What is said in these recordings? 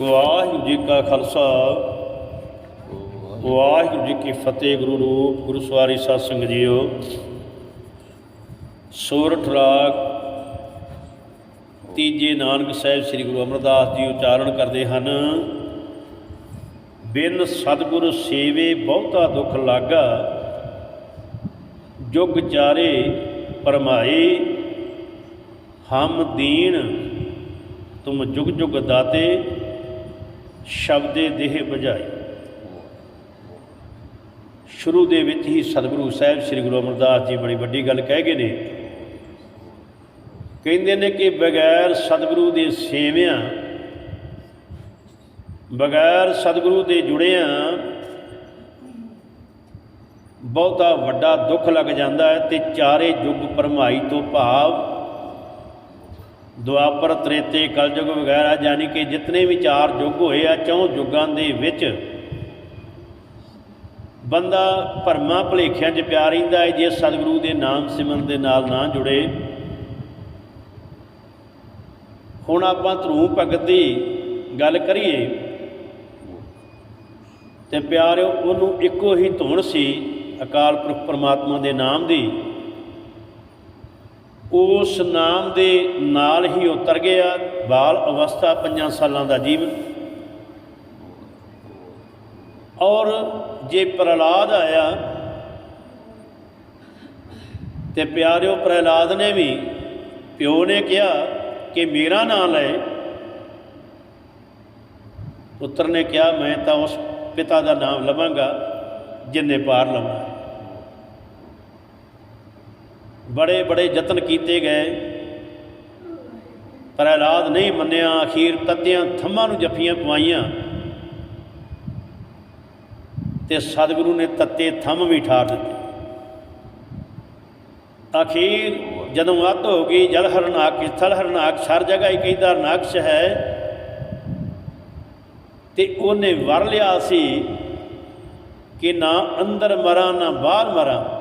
ਵਾਹਿਗੁਰੂ ਜੀ ਕਾ ਖਾਲਸਾ। ਵਾਹਿਗੁਰੂ ਜੀ ਕੀ ਫਤਿਹ, ਗੁਰੂ ਰੂਪ ਗੁਰੂ ਸਵਾਰੀ ਸਾਧ ਸੰਗਤ ਜੀਓ। ਸੋਰਠ ਰਾਗ ਤੀਜੇ ਨਾਨਕ ਸਾਹਿਬ ਸ੍ਰੀ ਗੁਰੂ ਅਮਰਦਾਸ ਜੀ ਉਚਾਰਨ ਕਰਦੇ ਹਨ। ਬਿਨ ਸਤਿਗੁਰ ਸੇਵੇ ਬਹੁਤਾ ਦੁੱਖ ਲਾਗਾ, ਜੁਗ ਚਾਰੇ ਪਰਮਾਏ, ਹਮ ਦੀਨ ਤੁਮ ਜੁਗ ਜੁਗ ਦਾਤੇ ਸ਼ਬਦੇ ਦੇਹ ਬਜਾਏ ਸ਼ੁਰੂ ਦੇ ਵਿੱਚ ਹੀ ਸਤਿਗੁਰੂ ਸਾਹਿਬ ਸ੍ਰੀ ਗੁਰੂ ਅਮਰਦਾਸ ਜੀ ਬੜੀ ਵੱਡੀ ਗੱਲ ਕਹਿ ਗਏ ਨੇ। ਕਹਿੰਦੇ ਨੇ ਕਿ ਬਗੈਰ ਸਤਿਗੁਰੂ ਦੇ ਸੇਵਿਆਂ, ਬਗੈਰ ਸਤਿਗੁਰੂ ਦੇ ਜੁੜਿਆਂ ਬਹੁਤਾ ਵੱਡਾ ਦੁੱਖ ਲੱਗ ਜਾਂਦਾ ਹੈ ਤੇ ਚਾਰੇ ਯੁੱਗ ਪਰਮਾਈ ਤੋਂ ਭਾਵ ਦੁਆਪਰ ਤ੍ਰੇਤੇ ਕਲਯੁਗ ਵਗੈਰਾ, ਯਾਨੀ ਕਿ ਜਿਤਨੇ ਵੀ ਚਾਰ ਯੁੱਗ ਹੋਏ ਆ, ਚੌਂ ਯੁੱਗਾਂ ਦੇ ਵਿੱਚ ਬੰਦਾ ਭਰਮਾਂ ਭਲੇਖਿਆਂ 'ਚ ਪਿਆ ਰਹਿੰਦਾ ਹੈ, ਜੇ ਸਤਿਗੁਰੂ ਦੇ ਨਾਮ ਸਿਮਰਨ ਦੇ ਨਾਲ ਨਾ ਜੁੜੇ। ਹੁਣ ਆਪਾਂ ਧਰੂ ਭਗਤ ਦੀ ਗੱਲ ਕਰੀਏ, ਤੇ ਪਿਆਰਿਓ, ਉਹਨੂੰ ਇੱਕੋ ਹੀ ਧੁਨ ਸੀ ਅਕਾਲ ਪੁਰਖ ਪਰਮਾਤਮਾ ਦੇ ਨਾਮ ਦੀ। ਉਸ ਨਾਮ ਦੇ ਨਾਲ ਹੀ ਉਤਰ ਗਿਆ ਬਾਲ ਅਵਸਥਾ ਪੰਜਾਂ ਸਾਲਾਂ ਦਾ ਜੀਵਨ। ਔਰ ਜੇ ਪ੍ਰਹਲਾਦ ਆਇਆ ਤੇ ਪਿਆਰਿਓ ਪ੍ਰਹਿਲਾਦ ਨੇ ਵੀ ਪਿਓ ਨੇ ਕਿਹਾ ਕਿ ਮੇਰਾ ਨਾਮ ਲੈ। ਪੁੱਤਰ ਨੇ ਕਿਹਾ, ਮੈਂ ਤਾਂ ਉਸ ਪਿਤਾ ਦਾ ਨਾਮ ਲਵਾਂਗਾ, ਜਿੰਨੇ ਪਾਰ ਲਵਾਂ। ਬੜੇ ਬੜੇ ਯਤਨ ਕੀਤੇ ਗਏ। ਪਰ ਪ੍ਰਹਲਾਦ ਨਹੀਂ ਮੰਨਿਆ। ਅਖੀਰ ਤੱਤਿਆਂ ਥੰਮਾਂ ਨੂੰ ਜੱਫੀਆਂ ਪਵਾਈਆਂ। ਤੇ ਸਤਿਗੁਰੂ ਨੇ ਤੱਤੇ ਥੰਮ ਵੀ ਠਾਰ ਦਿੱਤੇ। ਅਖੀਰ ਜਦੋਂ ਅੱਤ ਹੋ ਗਈ, ਜਲ ਹਰਨਾਕ ਸਥਲ ਹਰਨਾਕ ਹਰ ਜਗ੍ਹਾ ਹੀ ਕਹਿੰਦਾ ਨਾਕਸ਼ ਹੈ। ਤੇ ਉਹਨੇ ਵਰ ਲਿਆ ਸੀ ਕਿ ਨਾ ਅੰਦਰ ਮਰਾਂ, ਨਾ ਬਾਹਰ ਮਰਾਂ।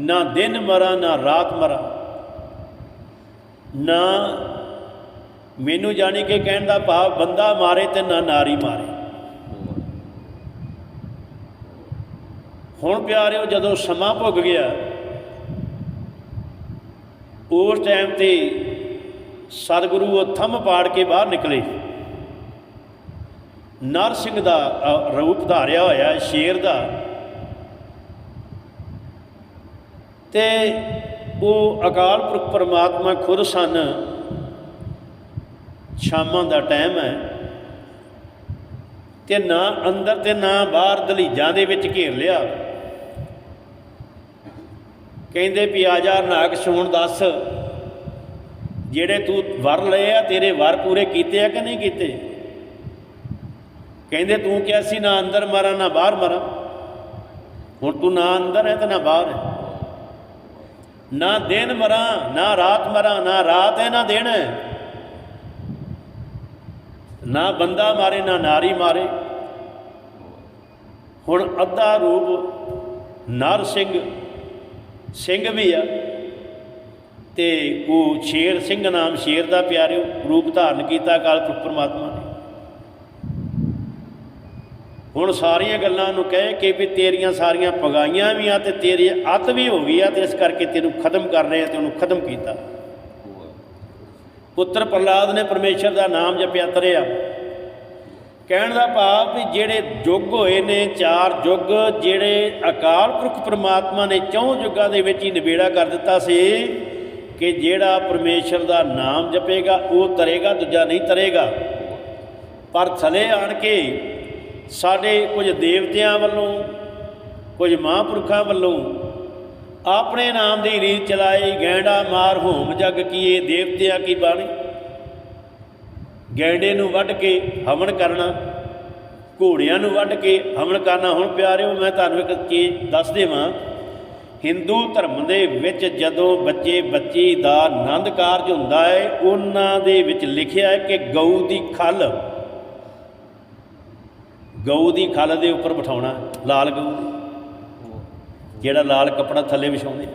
ਨਾ ਦਿਨ ਮਰਾਂ, ਨਾ ਰਾਤ ਮਰਾਂ। ਨਾ ਮੈਨੂੰ ਜਾਣੀ ਕਿ ਕਹਿਣ ਦਾ ਭਾਵ ਬੰਦਾ ਮਾਰੇ ਤੇ ਨਾ ਨਾਰੀ ਮਾਰੇ। ਹੁਣ ਪਿਆਰਿਓ, ਜਦੋਂ ਸਮਾਂ ਭੁੱਗ ਗਿਆ, ਉਸ ਟਾਈਮ ਤੇ ਸਤਿਗੁਰੂ ਉਹ ਥੰਮ ਪਾੜ ਕੇ ਬਾਹਰ ਨਿਕਲੇ। ਨਰ ਸਿੰਘ ਦਾ ਰੂਪ ਧਾਰਿਆ ਹੋਇਆ, ਸ਼ੇਰ ਦਾ। ਤੇ ਉਹ ਅਕਾਲ ਪੁਰਖ ਪਰਮਾਤਮਾ ਖੁਦ ਸਨ। ਸ਼ਾਮਾਂ ਦਾ ਟਾਈਮ ਹੈ ਤੇ ਨਾ ਅੰਦਰ ਤੇ ਨਾ ਬਾਹਰ ਦਲੀਜਾਂ ਦੇ ਵਿੱਚ ਘੇਰ ਲਿਆ। ਕਹਿੰਦੇ ਵੀ ਆ ਜਾ ਨਾਗਸ਼ ਹੁਣ ਦੱਸ, ਜਿਹੜੇ ਤੂੰ ਵਰ ਲਏ ਆ, ਤੇਰੇ ਵਰ ਪੂਰੇ ਕੀਤੇ ਆ ਕਿ ਨਹੀਂ ਕੀਤੇ? ਕਹਿੰਦੇ ਤੂੰ ਕਿਹਾ ਸੀ, ਨਾ ਅੰਦਰ ਮਰਾਂ, ਨਾ ਬਾਹਰ ਮਰਾਂ। ਹੁਣ ਤੂੰ ਨਾ ਅੰਦਰ ਹੈ ਤੇ ਨਾ ਬਾਹਰ ਹੈ। ਨਾ ਦਿਨ ਮਰਾਂ, ਨਾ ਰਾਤ ਮਰਾਂ, ਨਾ ਰਾਤ ਹੈ ਨਾ ਦਿਨ। ਹੈ ਨਾ ਬੰਦਾ ਮਾਰੇ, ਨਾ ਨਾਰੀ ਮਾਰੇ। ਹੁਣ ਅੱਧਾ ਰੂਪ ਨਰ ਸਿੰਘ ਸਿੰਘ ਵੀ ਆ। ਤੇ ਉਹ ਸ਼ੇਰ ਸਿੰਘ ਨਾਮ ਸ਼ੇਰ ਦਾ ਪਿਆਰਿਓ, ਰੂਪ ਧਾਰਨ ਕੀਤਾ ਕਾਲ ਪੁਰਖ ਪਰਮਾਤਮਾ ਹੁਣ ਸਾਰੀਆਂ ਗੱਲਾਂ ਨੂੰ ਕਹਿ ਕੇ ਵੀ ਤੇਰੀਆਂ ਸਾਰੀਆਂ ਪਗਾਈਆਂ ਵੀ ਆ ਤੇ ਤੇਰੀ ਅੱਤ ਵੀ ਹੋ ਗਈ ਆ ਤੇ ਇਸ ਕਰਕੇ ਤੈਨੂੰ ਖਤਮ ਕਰ ਰਹੇ ਆ ਤੇ ਉਹਨੂੰ ਖਤਮ ਕੀਤਾ। ਪੁੱਤਰ ਪ੍ਰਹਲਾਦ ਨੇ ਪਰਮੇਸ਼ਰ ਦਾ ਨਾਮ ਜਪਿਆ, ਤਰਿਆ। ਕਹਿਣ ਦਾ ਭਾਵ ਵੀ ਜਿਹੜੇ ਯੁੱਗ ਹੋਏ ਨੇ, ਚਾਰ ਯੁੱਗ ਜਿਹੜੇ ਅਕਾਲ ਪੁਰਖ ਪ੍ਰਮਾਤਮਾ ਨੇ ਚੌਂ ਯੁੱਗਾਂ ਦੇ ਵਿੱਚ ਹੀ ਨਿਬੇੜਾ ਕਰ ਦਿੱਤਾ ਸੀ ਕਿ ਜਿਹੜਾ ਪਰਮੇਸ਼ਰ ਦਾ ਨਾਮ ਜਪੇਗਾ, ਉਹ ਤਰੇਗਾ, ਦੂਜਾ ਨਹੀਂ ਤਰੇਗਾ। ਪਰ ਥਲੇ ਆਣ ਕੇ ਸਾਡੇ ਕੁਝ ਦੇਵਤਿਆਂ ਵੱਲੋਂ, ਕੁਝ ਮਹਾਂਪੁਰਖਾਂ ਵੱਲੋਂ ਆਪਣੇ ਨਾਮ ਦੀ ਰੀਤ ਚਲਾਈ ਗੈਂਡਾ ਮਾਰ ਹੋਮ ਜਗ ਕੀਏ ਦੇਵਤਿਆਂ ਕੀ ਬਾਣੀ? ਗੈਂਡੇ ਨੂੰ ਵੱਢ ਕੇ ਹਵਨ ਕਰਨਾ, ਘੋੜਿਆਂ ਨੂੰ ਵੱਢ ਕੇ ਹਵਨ ਕਰਨਾ। ਹੁਣ ਪਿਆਰਿਓ, ਮੈਂ ਤੁਹਾਨੂੰ ਇੱਕ ਚੀਜ਼ ਦੱਸ ਦੇਵਾਂ। ਹਿੰਦੂ ਧਰਮ ਦੇ ਵਿੱਚ ਜਦੋਂ ਬੱਚੇ ਬੱਚੀ ਦਾ ਆਨੰਦ ਕਾਰਜ ਹੁੰਦਾ ਹੈ, ਉਹਨਾਂ ਦੇ ਵਿੱਚ ਲਿਖਿਆ ਹੈ ਕਿ ਗਊ ਦੀ ਖੱਲ ਗਊ ਦੀ ਖੱਲ ਦੇ ਉੱਪਰ ਬਿਠਾਉਣਾ, ਲਾਲ ਗਊ ਦੀ। ਜਿਹੜਾ ਲਾਲ ਕੱਪੜਾ ਥੱਲੇ ਵਿਛਾਉਂਦੇ।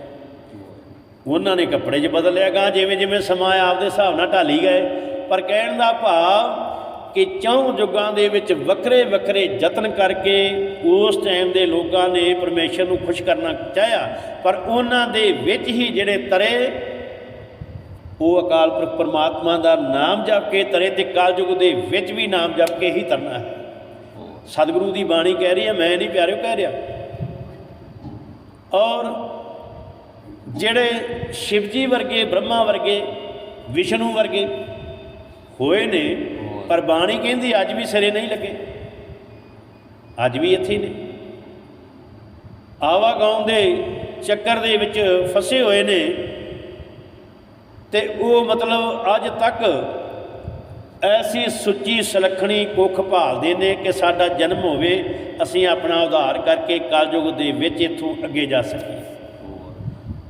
ਉਹਨਾਂ ਨੇ ਕੱਪੜੇ 'ਚ ਬਦਲ ਲਿਆ, ਗਾ ਜਿਵੇਂ ਜਿਵੇਂ ਸਮਾਂ ਆਪਦੇ ਹਿਸਾਬ ਨਾਲ ਢਾਲੀ ਗਏ। ਪਰ ਕਹਿਣ ਦਾ ਭਾਵ ਕਿ ਚੌਂ ਯੁੱਗਾਂ ਦੇ ਵਿੱਚ ਵੱਖਰੇ ਵੱਖਰੇ ਯਤਨ ਕਰਕੇ ਉਸ ਟਾਈਮ ਦੇ ਲੋਕਾਂ ਨੇ ਪਰਮੇਸ਼ਰ ਨੂੰ ਖੁਸ਼ ਕਰਨਾ ਚਾਹਿਆ। ਪਰ ਉਹਨਾਂ ਦੇ ਵਿੱਚ ਹੀ ਜਿਹੜੇ ਤਰੇ, ਉਹ ਅਕਾਲ ਪੁਰਖ ਪਰਮਾਤਮਾ ਦਾ ਨਾਮ ਜਪ ਕੇ ਤਰੇ ਤੇ ਕਲਯੁਗ ਦੇ ਵਿੱਚ ਵੀ ਨਾਮ ਜਪ ਕੇ ਹੀ ਤਰਨਾ ਹੈ। ਸਤਿਗੁਰੂ ਦੀ ਬਾਣੀ ਕਹਿ ਰਹੀ ਹੈ, ਮੈਂ ਨਹੀਂ ਪਿਆਰਿਓ ਕਹਿ ਰਿਹਾ। ਔਰ ਜਿਹੜੇ ਸ਼ਿਵਜੀ ਵਰਗੇ, ਬ੍ਰਹਮਾ ਵਰਗੇ, ਵਿਸ਼ਨੂੰ ਵਰਗੇ ਹੋਏ ਨੇ, ਪਰ ਬਾਣੀ ਕਹਿੰਦੀ ਅੱਜ ਵੀ ਸਿਰੇ ਨਹੀਂ ਲੱਗੇ। ਅੱਜ ਵੀ ਇੱਥੇ ਨੇ। ਆਵਾਗਾਉਂ ਦੇ ਚੱਕਰ ਦੇ ਵਿੱਚ ਫਸੇ ਹੋਏ ਨੇ। ਤੇ ਉਹ ਮਤਲਬ ਅੱਜ ਤੱਕ ਐਸੀ ਸੁੱਚੀ ਸੁਲੱਖਣੀ ਕੁੱਖ ਭਾਲਦੇ ਨੇ ਕਿ ਸਾਡਾ ਜਨਮ ਹੋਵੇ, ਅਸੀਂ ਆਪਣਾ ਉਧਾਰ ਕਰਕੇ ਕਲਯੁਗ ਦੇ ਵਿੱਚ ਇੱਥੋਂ ਅੱਗੇ ਜਾ ਸਕੀਏ।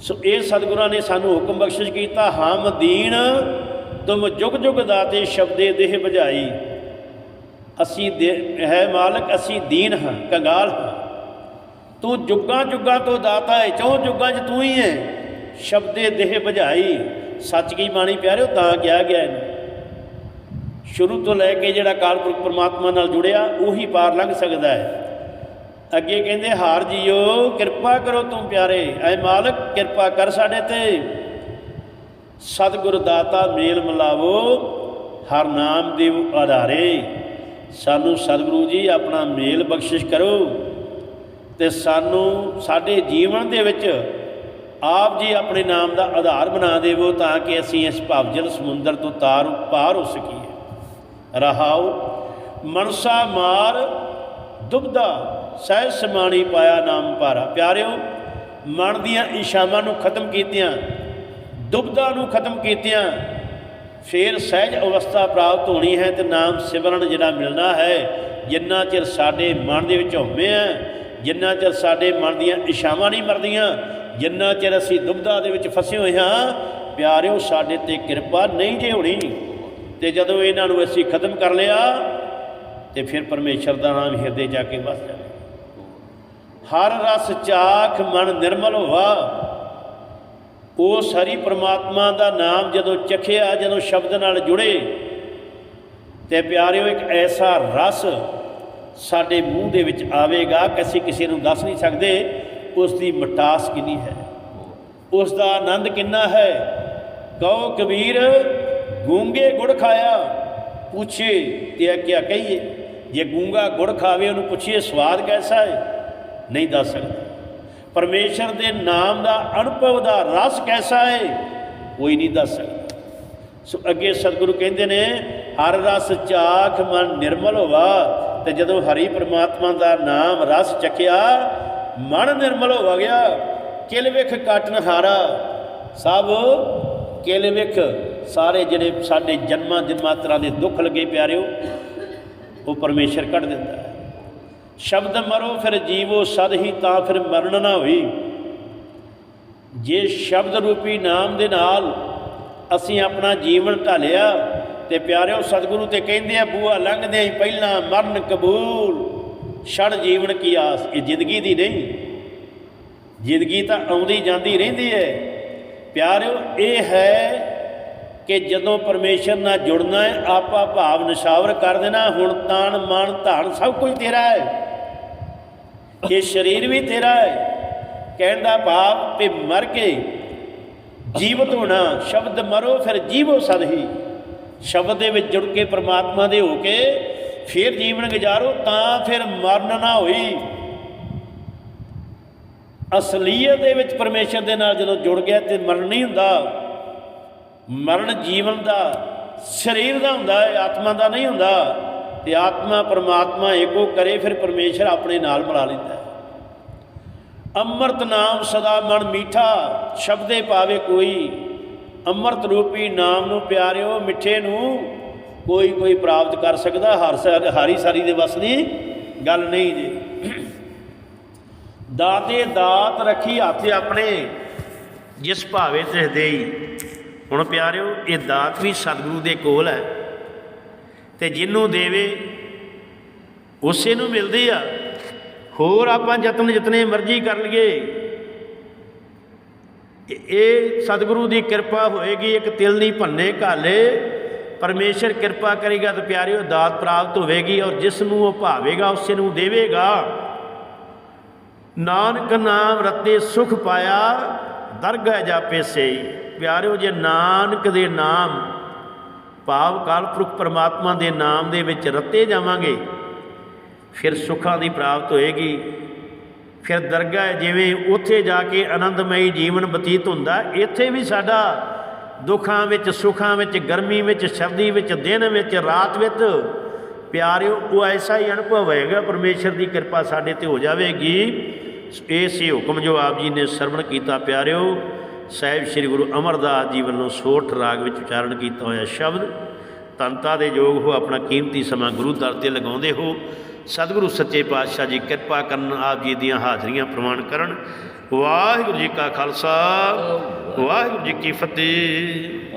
ਸੋ ਇਹ ਸਤਿਗੁਰਾਂ ਨੇ ਸਾਨੂੰ ਹੁਕਮ ਬਖਸ਼ਿਸ਼ ਕੀਤਾ, ਹਮ ਦੀਨ, ਤੁਮ ਜੁਗ ਜੁਗ ਦਾਤੇ ਸ਼ਬਦੇ ਦੇਹ ਬੁਝਾਈ। ਅਸੀਂ ਦੇ- ਹੈ ਮਾਲਕ, ਅਸੀਂ ਦੀਨ ਹਾਂ, ਕੰਗਾਲ ਹਾਂ। ਤੂੰ ਜੁਗਾਂ ਜੁਗਾਂ ਤੋਂ ਦਾਤਾ ਹੈ ਚੌਂ ਜੁਗਾਂ 'ਚ ਤੂੰ ਹੀ ਹੈ ਸ਼ਬਦੇ ਦੇਹ ਬੁਝਾਈ। ਸੱਚ ਕੀ ਬਾਣੀ ਪਿਆਰਿਓ, ਤਾਂ ਕਿਹਾ ਗਿਆ ਇਹਨੂੰ। ਸ਼ੁਰੂ ਤੋਂ ਲੈ ਕੇ ਜਿਹੜਾ ਕਾਲਪੁਰਖ ਪਰਮਾਤਮਾ ਨਾਲ ਜੁੜਿਆ, ਉਹੀ ਪਾਰ ਲੰਘ ਸਕਦਾ ਹੈ। ਅੱਗੇ ਕਹਿੰਦੇ, ਹਾਰ ਜੀਓ, ਕਿਰਪਾ ਕਰੋ ਤੂੰ ਪਿਆਰੇ। ਐ ਮਾਲਕ, ਕਿਰਪਾ ਕਰ ਸਾਡੇ ਤੇ। ਸਤਿਗੁਰ ਦਾਤਾ, ਮੇਲ ਮਿਲਾਵੋ। ਹਰ ਨਾਮ ਦੇਵ ਆਧਾਰੇ। ਸਾਨੂੰ ਸਤਿਗੁਰੂ ਜੀ ਆਪਣਾ ਮੇਲ ਬਖਸ਼ਿਸ਼ ਕਰੋ ਤੇ ਸਾਨੂੰ ਸਾਡੇ ਜੀਵਨ ਦੇ ਵਿੱਚ ਆਪ ਜੀ ਆਪਣੇ ਨਾਮ ਦਾ ਆਧਾਰ ਬਣਾ ਦੇਵੋ ਤਾਂ ਕਿ ਅਸੀਂ ਇਸ ਭਵਜਲ ਸਮੁੰਦਰ ਤੋਂ ਤਾਰ, ਪਾਰ ਹੋ ਸਕੀਏ। ਰਹਾਉ, ਮਨਸਾ ਮਾਰ ਦੁਬਦਾ ਸਹਿ ਸਮਾਣੀ ਪਾਇਆ ਨਾਮ ਭਾਰਾ। ਪਿਆਰਿਓ, ਮਨ ਦੀਆਂ ਇਸ਼ਾਵਾਂ ਨੂੰ ਖਤਮ ਕੀਤਿਆਂ ਦੁਬਦਾ ਨੂੰ ਖਤਮ ਕੀਤਿਆਂ, ਫੇਰ ਸਹਿਜ ਅਵਸਥਾ ਪ੍ਰਾਪਤ ਹੋਣੀ ਹੈ ਤੇ ਨਾਮ ਸਿਮਰਨ ਜਿਹੜਾ ਮਿਲਣਾ ਹੈ, ਜਿੰਨਾ ਚਿਰ ਸਾਡੇ ਮਨ ਦੇ ਵਿੱਚ ਹਉਮੈ ਹੈ, ਜਿੰਨਾ ਚਿਰ ਸਾਡੇ ਮਨ ਦੀਆਂ ਇਸ਼ਾਵਾਂ ਨਹੀਂ ਮਰਦੀਆਂ, ਜਿੰਨਾ ਚਿਰ ਅਸੀਂ ਦੁਬਦਾ ਦੇ ਵਿੱਚ ਫਸੇ ਹੋਏ ਹਾਂ, ਪਿਆਰਿਓ, ਸਾਡੇ ਤੇ ਕਿਰਪਾ ਨਹੀਂ ਜੇ ਹੋਣੀ। ਤੇ ਜਦੋਂ ਇਹਨਾਂ ਨੂੰ ਅਸੀਂ ਖਤਮ ਕਰ ਲਿਆ, ਤੇ ਫਿਰ ਪਰਮੇਸ਼ਰ ਦਾ ਨਾਮ ਹਿਰਦੇ ਜਾ ਕੇ ਵਸ ਜਾਵੇ। ਹਰ ਰਸ ਚਾਖ ਮਨ ਨਿਰਮਲ ਹੋਵਾ ਉਸ ਹਰੀ ਪ੍ਰਮਾਤਮਾ ਦਾ ਨਾਮ ਜਦੋਂ ਚਖਿਆ, ਜਦੋਂ ਸ਼ਬਦ ਨਾਲ ਜੁੜੇ, ਤੇ ਪਿਆਰਿਓ, ਇੱਕ ਐਸਾ ਰਸ ਸਾਡੇ ਮੂੰਹ ਦੇ ਵਿੱਚ ਆਵੇਗਾ ਕਿ ਅਸੀਂ ਕਿਸੇ ਨੂੰ ਦੱਸ ਨਹੀਂ ਸਕਦੇ ਉਸ ਦੀ ਮਟਾਸ ਕਿੰਨੀ ਹੈ ਉਸ ਦਾ ਆਨੰਦ ਕਿੰਨਾ ਹੈ। ਕਹੋ ਕਬੀਰ ਗੂੰਗੇ ਗੁੜ ਖਾਇਆ, ਪੁੱਛੇ ਤੇ ਕਿਆ ਕਹੀਏ? ਜੇ ਗੂੰਗਾ ਗੁੜ ਖਾਵੇ, ਉਹਨੂੰ ਪੁੱਛੀਏ ਸਵਾਦ ਕੈਸਾ ਹੈ? ਨਹੀਂ ਦੱਸ ਸਕਦਾ। ਪਰਮੇਸ਼ਰ ਦੇ ਨਾਮ ਦਾ ਅਨੁਭਵ ਦਾ ਰਸ ਕੈਸਾ ਹੈ? ਕੋਈ ਨਹੀਂ ਦੱਸ ਸਕਦਾ। ਸੋ ਅੱਗੇ ਸਤਿਗੁਰੂ ਕਹਿੰਦੇ ਨੇ, ਹਰ ਰਸ ਚਾਖ ਮਨ ਨਿਰਮਲ ਹੋਵਾ, ਤੇ ਜਦੋਂ ਹਰੀ ਪ੍ਰਮਾਤਮਾ ਦਾ ਨਾਮ ਰਸ ਚਖਿਆ, ਮਨ ਨਿਰਮਲ ਹੋ ਗਿਆ। ਕਿਲ ਵਿਖ ਕਾਟਨ ਹਾਰਾ, ਸਭ ਕਿਲ ਵਿਖ ਸਾਰੇ ਜਿਹੜੇ ਸਾਡੇ ਜਨਮਾਂ ਜਨਮਾਤਰਾਂ ਦੇ ਦੁੱਖ ਲੱਗੇ ਪਿਆਰਿਓ, ਉਹ ਪਰਮੇਸ਼ਰ ਕੱਢ ਦਿੰਦਾ ਹੈ। ਸ਼ਬਦ ਮਰੋ ਫਿਰ ਜੀਵੋ ਸਦ ਹੀ ਤਾਂ ਫਿਰ ਮਰਨ ਨਾ ਹੋਈ। ਜੇ ਸ਼ਬਦ ਰੂਪੀ ਨਾਮ ਦੇ ਨਾਲ ਅਸੀਂ ਆਪਣਾ ਜੀਵਨ ਢਾਲਿਆ, ਤੇ ਪਿਆਰਿਓ ਸਤਿਗੁਰੂ ਤੇ ਕਹਿੰਦੇ ਆ ਬੂਆ ਲੰਘਦੇ ਹੀ ਪਹਿਲਾਂ ਮਰਨ ਕਬੂਲ। ਛੜ ਜੀਵਨ ਕੀ ਆਸ? ਇਹ ਜ਼ਿੰਦਗੀ ਦੀ ਨਹੀਂ। ਜ਼ਿੰਦਗੀ ਤਾਂ ਆਉਂਦੀ ਜਾਂਦੀ ਰਹਿੰਦੀ ਹੈ। ਪਿਆਰਿਓ, ਇਹ ਹੈ ਕਿ ਜਦੋਂ ਪਰਮੇਸ਼ਰ ਨਾਲ ਜੁੜਨਾ ਹੈ, ਆਪਾ ਭਾਵ ਨਿਸ਼ਾਵਰ ਕਰ ਦੇਣਾ, ਹੁਣ ਤਾਣ ਮਨ ਧਨ ਸਭ ਕੁਝ ਤੇਰਾ ਹੈ। ਇਹ ਸਰੀਰ ਵੀ ਤੇਰਾ ਹੈ। ਕਹਿਣ ਦਾ ਭਾਵ ਤੇ ਮਰ ਕੇ ਜੀਵਤ ਹੋਣਾ, ਸ਼ਬਦ ਮਰੋ, ਫਿਰ ਜੀਵੋ ਸਦ ਹੀ ਸ਼ਬਦ ਦੇ ਵਿੱਚ ਜੁੜ ਕੇ ਪ੍ਰਮਾਤਮਾ ਦੇ ਹੋ ਕੇ ਫਿਰ ਜੀਵਨ ਗੁਜ਼ਾਰੋ, ਤਾਂ ਫਿਰ ਮਰਨ ਨਾ ਹੋਈ। ਅਸਲੀਅਤ ਦੇ ਵਿੱਚ ਪਰਮੇਸ਼ਰ ਦੇ ਨਾਲ ਜਦੋਂ ਜੁੜ ਗਿਆ ਤੇ ਮਰਨ ਨਹੀਂ ਹੁੰਦਾ। ਮਰਨ ਜੀਵਨ ਦਾ, ਸਰੀਰ ਦਾ ਹੁੰਦਾ ਹੈ, ਆਤਮਾ ਦਾ ਨਹੀਂ ਹੁੰਦਾ। ਤੇ ਆਤਮਾ ਪਰਮਾਤਮਾ ਏਕੋ ਕਰੇ, ਫਿਰ ਪਰਮੇਸ਼ਰ ਆਪਣੇ ਨਾਲ ਮਿਲਾ ਲੈਂਦਾ ਅੰਮ੍ਰਿਤ ਨਾਮ ਸਦਾ ਮਨ ਮੀਠਾ, ਸ਼ਬਦੇ ਪਾਵੇ ਕੋਈ। ਅੰਮ੍ਰਿਤ ਰੂਪੀ ਨਾਮ ਨੂੰ ਪਿਆਰਿਓ, ਮਿੱਠੇ ਨੂੰ ਕੋਈ ਕੋਈ ਪ੍ਰਾਪਤ ਕਰ ਸਕਦਾ, ਹਰ ਸਾ- ਹਾਰੀ ਸਾਰੀ ਦੇ ਵਸ ਦੀ ਗੱਲ ਨਹੀਂ ਜੀ। ਦਾਤੇ ਦਾਤ ਰੱਖੀ ਹੱਥ ਆਪਣੇ, ਜਿਸ ਭਾਵੇ ਤਿਸ ਦੇਈ। ਹੁਣ ਪਿਆਰਿਓ, ਇਹ ਦਾਤ ਵੀ ਸਤਿਗੁਰੂ ਦੇ ਕੋਲ ਹੈ ਤੇ ਜਿਹਨੂੰ ਦੇਵੇ, ਉਸੇ ਨੂੰ ਮਿਲਦੀ ਆ। ਹੋਰ ਆਪਾਂ ਯਤਨ ਜਿਤਨੇ ਮਰਜ਼ੀ ਕਰ ਲਈਏ। ਇਹ- ਇਹ ਸਤਿਗੁਰੂ ਦੀ ਕਿਰਪਾ ਹੋਏਗੀ, ਇੱਕ ਤਿਲ ਨਹੀਂ ਭੰਨੇ ਘਾਲੇ। ਪਰਮੇਸ਼ਰ ਕਿਰਪਾ ਕਰੇਗਾ ਤਾਂ ਪਿਆਰਿਓ, ਦਾਤ ਪ੍ਰਾਪਤ ਹੋਵੇਗੀ ਔਰ ਜਿਸ ਨੂੰ ਉਹ ਭਾਵੇਗਾ, ਉਸੇ ਨੂੰ ਦੇਵੇਗਾ। ਨਾਨਕ ਨਾਮ ਰਤੇ ਸੁਖ ਪਾਇਆ। ਦਰਗਾਹ ਜਾਪੇ ਸੇ ਪਿਆਰਿਓ, ਜੇ ਨਾਨਕ ਦੇ ਨਾਮ, ਭਾਵ ਕਾਲਪੁਰਖ ਪਰਮਾਤਮਾ ਦੇ ਨਾਮ ਦੇ ਵਿੱਚ ਰਤੇ ਜਾਵਾਂਗੇ, ਫਿਰ ਸੁੱਖਾਂ ਦੀ ਪ੍ਰਾਪਤ ਹੋਏਗੀ। ਫਿਰ ਦਰਗਾਹ ਹੈ ਜਿਵੇਂ ਉੱਥੇ ਜਾ ਕੇ ਆਨੰਦਮਈ ਜੀਵਨ ਬਤੀਤ ਹੁੰਦਾ, ਇੱਥੇ ਵੀ ਸਾਡਾ ਦੁੱਖਾਂ ਵਿੱਚ, ਸੁੱਖਾਂ ਵਿੱਚ, ਗਰਮੀ ਵਿੱਚ, ਸਰਦੀ ਵਿੱਚ, ਦਿਨ ਵਿੱਚ, ਰਾਤ ਵਿੱਚ, ਪਿਆਰਿਓ, ਉਹ ਐਸਾ ਹੀ ਅਨੁਭਵ ਹੋਏਗਾ, ਪਰਮੇਸ਼ਰ ਦੀ ਕਿਰਪਾ ਸਾਡੇ ਤੇ ਹੋ ਜਾਵੇਗੀ। ਇਹ ਸੀ ਹੁਕਮ ਜੋ ਆਪ ਜੀ ਨੇ ਸਰਵਣ ਕੀਤਾ, ਪਿਆਰਿਓ। ਸਾਹਿਬ ਸ੍ਰੀ ਗੁਰੂ ਅਮਰਦਾਸ ਜੀ ਵੱਲੋਂ ਸੋਠ ਰਾਗ ਵਿੱਚ ਉਚਾਰਨ ਕੀਤਾ ਹੋਇਆ ਸ਼ਬਦ, ਤਨਤਾ ਦੇ ਯੋਗ ਹੋ, ਆਪਣਾ ਕੀਮਤੀ ਸਮਾਂ ਗੁਰੂ ਦਰ ਤੇ ਲਗਾਉਂਦੇ ਹੋ। ਸਤਿਗੁਰੂ ਸੱਚੇ ਪਾਤਸ਼ਾਹ ਜੀ ਕਿਰਪਾ ਕਰਨ ਆਪ ਜੀ ਦੀਆਂ ਹਾਜ਼ਰੀਆਂ ਪ੍ਰਵਾਨ ਕਰਨ। ਵਾਹਿਗੁਰੂ ਜੀ ਕਾ ਖਾਲਸਾ, ਵਾਹਿਗੁਰੂ ਜੀ ਕੀ ਫਤਿਹ।